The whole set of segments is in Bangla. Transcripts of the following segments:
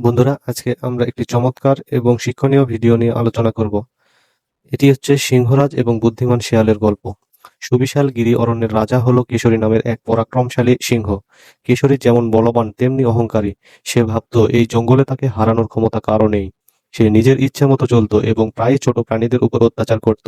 বন্ধুরা, আজকে আমরা একটি চমৎকার এবং শিক্ষণীয় ভিডিও নিয়ে আলোচনা করব। এটি হচ্ছে সিংহরাজ এবং বুদ্ধিমান শিয়ালের গল্প। সুবিশাল গিরি অরণ্যের রাজা হলো কিশোরী নামের এক পরাক্রমশালী সিংহ। কিশোরী যেমন বলবান, তেমনি অহংকারী। সে ভাবতো, এই জঙ্গলে তাকে হারানোর ক্ষমতা কারও নেই। সে নিজের ইচ্ছা মতো চলতো এবং প্রায় ছোট প্রাণীদের উপর অত্যাচার করত।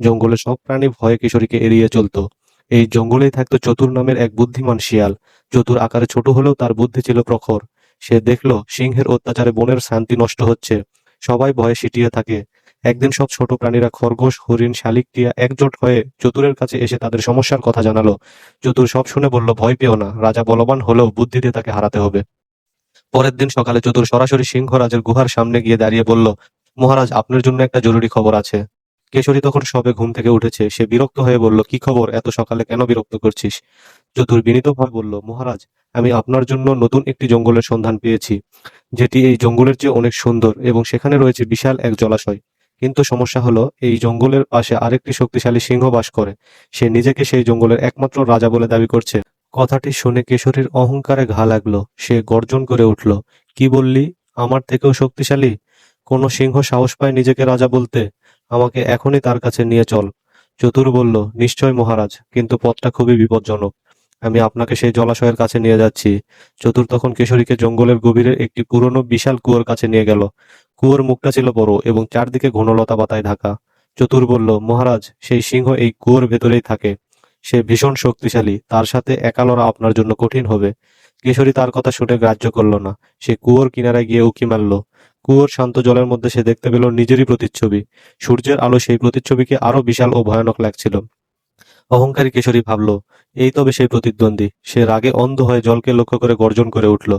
জঙ্গলে সব প্রাণী ভয়ে কিশোরীকে এড়িয়ে চলতো। এই জঙ্গলেই থাকতো চতুর নামের এক বুদ্ধিমান শিয়াল। চতুর আকারে ছোট হলেও তার বুদ্ধি ছিল প্রখর। সে দেখল সিংহের অত্যাচারে বনের শান্তি নষ্ট হচ্ছে। সবাই ভয়ে সিটিয়ে থাকে। একদিন সব ছোট প্রাণীরা খরগোশ, হরিণ, শালিক টিয়া একজোট হয়ে চতুরের কাছে এসে তাদের সমস্যার কথা জানালো। চতুর সব শুনে বলল, ভয় পেও না, রাজা বলবান হলেও বুদ্ধি দিয়ে তাকে হারাতে হবে। পরের দিন সকালে চতুর সরাসরি সিংহরাজের গুহার সামনে গিয়ে দাঁড়িয়ে বলল, মহারাজ, আপনার জন্য একটা জরুরি খবর আছে। কেশরী তখন সবে ঘুম থেকে উঠেছে। সে বিরক্ত হয়ে বলল, কি খবর? এত সকালে কেন বিরক্ত করছিস? চতুর বিনীতভাবে বলল, মহারাজ, আমি আপনার জন্য নতুন একটি জঙ্গলের সন্ধান পেয়েছি। যেটি এই জঙ্গলের চেয়ে অনেক সুন্দর এবং সেখানে রয়েছে বিশাল এক জলাশয়। কিন্তু সমস্যা হলো, এই জঙ্গলের পাশে আরেকটি শক্তিশালী সিংহ বাস করে। সে নিজেকে সেই জঙ্গলের একমাত্র রাজা বলে দাবি করছে। কথাটি শুনে কেশরীর অহংকারে ঘা লাগল। সে গর্জন করে উঠল, কি বললি? আমার থেকেও শক্তিশালী? কোনো সিংহ সাহস পায় নিজেকে রাজা বলতে? আমাকে এখনই তার কাছে নিয়ে চল। চতুর বলল, নিশ্চয় মহারাজ, কিন্তু পথটা খুবই বিপজ্জনক। আমি আপনাকে সেই জলাশয়ের কাছে নিয়ে যাচ্ছি। চতুর তখন কিশোরীকে জঙ্গলের গভীরের একটি পুরনো বিশাল কুয়োর কাছে নিয়ে গেল। কুয়োর মুখটা ছিল বড় এবং চারদিকে ঘনলতা পাতায় ঢাকা। চতুর বলল, মহারাজ, সেই সিংহ এই কুয়োর ভেতরেই থাকে। সে ভীষণ শক্তিশালী। তার সাথে একা লড়া আপনার জন্য কঠিন হবে কিশোরী তার কথা শুনে গ্রাহ্য করল না। সে কুয়োর কিনারায় গিয়ে উকি মারল। কুয়োর শান্ত জলের মধ্যে সে দেখতে পেল নিজেরই প্রতিচ্ছবি। সূর্যের আলো সেই প্রতিচ্ছবিকে আরও বিশাল ও ভয়ানক লাগছিল। অহংকারী কিশোরী ভাবল, এই তবে সেই প্রতিদ্বন্দ্বী। সে রাগে অন্ধ হয়ে জলকে লক্ষ্য করে গর্জন করে উঠল।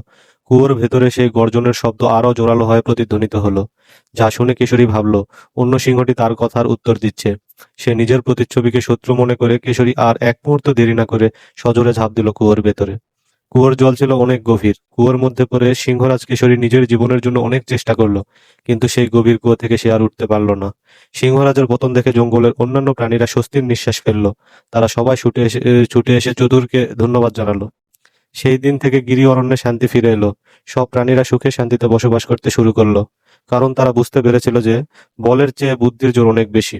কুয়োর ভেতরে সেই গর্জনের শব্দ আরও জোরালো হয়ে প্রতিধ্বনিত হলো। যা শুনে কিশোরী ভাবল, অন্য সিংহটি তার কথার উত্তর দিচ্ছে। সে নিজের প্রতিচ্ছবিকে শত্রু মনে করে কিশোরী আর এক মুহূর্ত দেরি না করে সজোরে ঝাঁপ দিল কুয়োর ভেতরে। কুয়োর জল ছিল অনেক গভীর। কুয়োর মধ্যে পড়ে সিংহরাজ কিশোরী নিজের জীবনের জন্য অনেক চেষ্টা করল, কিন্তু সেই গভীর কুয়ো থেকে সে আর উঠতে পারল না। সিংহরাজের পতন দেখে জঙ্গলের অন্যান্য প্রাণীরা স্বস্তির নিঃশ্বাস ফেলল। তারা সবাই ছুটে এসে ছুটে এসে চতুরকে ধন্যবাদ জানালো। সেই দিন থেকে গিরি অরণ্যে শান্তি ফিরে এলো। সব প্রাণীরা সুখে শান্তিতে বসবাস করতে শুরু করল, কারণ তারা বুঝতে পেরেছিল যে বলের চেয়ে বুদ্ধির জোর অনেক বেশি।